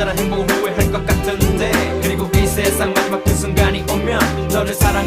언제나 행복을 후회할 것 같은데. 그리고 이 세상 마지막 그 순간이 오면 너를 사랑해